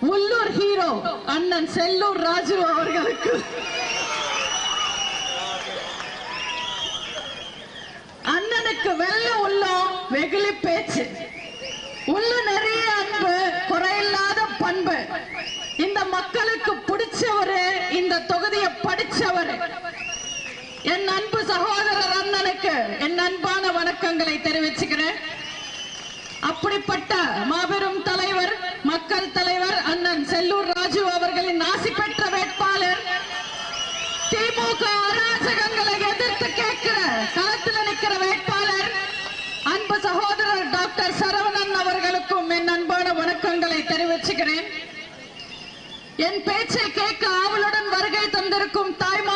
உள்ளூர் ஹீரோ அண்ணன் செல்லூர் ராஜு அவர்களுக்கு. அண்ணனுக்கு வெள்ள உள்ளம் வெகுளி பேச்சு. உள்ள நிறைய அன்பு குறையில்லாத பண்பு. இந்த மக்களுக்கு பிடிச்சவரு இந்த தொகுதியை படிச்சவரு. என் அன்பு சகோதரர் அண்ணனுக்கு என் அன்பான வணக்கங்களை தெரிவிச்சுக்கிறேன். அப்படிப்பட்ட மாபெரும் திமுக அராஜகங்களை எதிர்த்து கேட்கிற களத்தில் நிற்கிற வேட்பாளர் அன்பு சகோதரர் டாக்டர் சரவணன் அவர்களுக்கும் என் அன்பான வணக்கங்களை தெரிவிச்சுக்கிறேன். என் பேச்சை கேட்க ஆவலுடன் வருகை தந்திருக்கும் தாய்மார்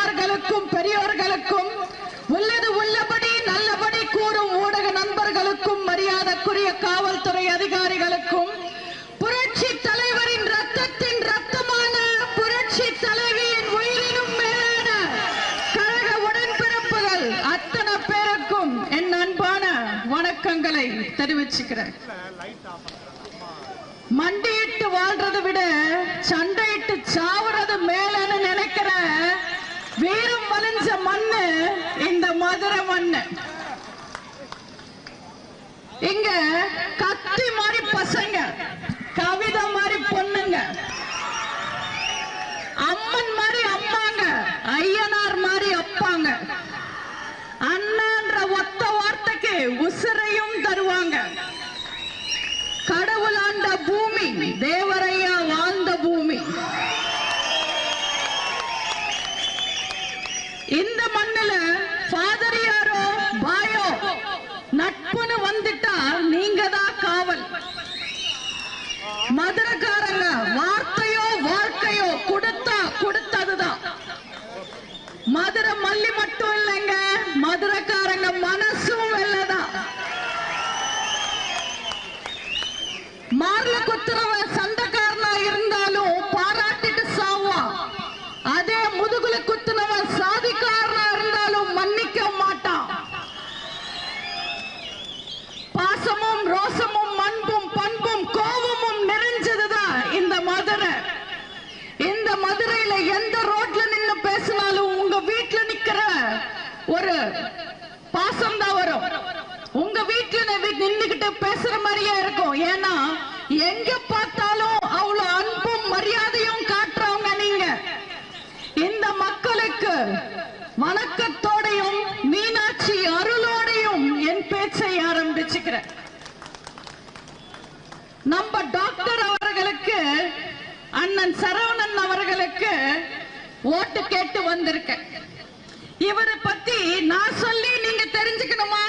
வணக்கங்களை தெரிவிச்சுக்கிறேன். மண்டியிட்டு வாழ்றதை விட சண்டையிட்டு சாவுறது மேலன்னு நினைக்கிற வீரம் வலிஞ்ச மண்ணு இந்த மதுரை மண்ணு. இங்க கத்தி மண் மண்ணுல ஃபாதரியாரோ பாயோ நட்புன்னு வந்துட்டா நீங்க தான் காவல். மதுரக்காரங்க வார்த்தையோ வாழ்க்கையோ கொடுத்தா கொடுத்ததுதான் மதுரை மல்லி மட்டும் இல்லைங்க மதுரக்காரங்க மனசும் வெள்ளதான் மார்ல குத்துறவன் சண்டைக்காரனா ஒரு பாசம் தான் வரும். உங்க வீட்டுல நின்னுகிட்டு பேசுற மாதிரியே இருக்கும். ஏன்னா எங்க பார்த்தாலும் அவ்வளவு அன்பும் மரியாதையும் காட்டுறவங்க நீங்க. இந்த மக்களுக்கு வணக்கத்தோடையும் மீனாட்சி அருளோடையும் என் பேச்சை ஆரம்பிச்சுக்கிறேன். நம்ம டாக்டர் அவர்களுக்கு அண்ணன் சரவணன் அவர்களுக்கு ஓட்டு கேட்டு வந்திருக்கேன். இவரை பத்தி நான் சொல்லி நீங்க தெரிஞ்சுக்கணுமா?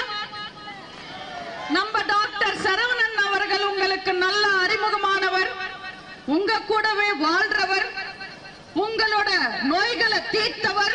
நம்ம டாக்டர் சரவணன் அவர்கள் உங்களுக்கு நல்ல அறிமுகமானவர் உங்க கூடவே வாழ்றவர் உங்களோட நோய்களை தீர்த்தவர்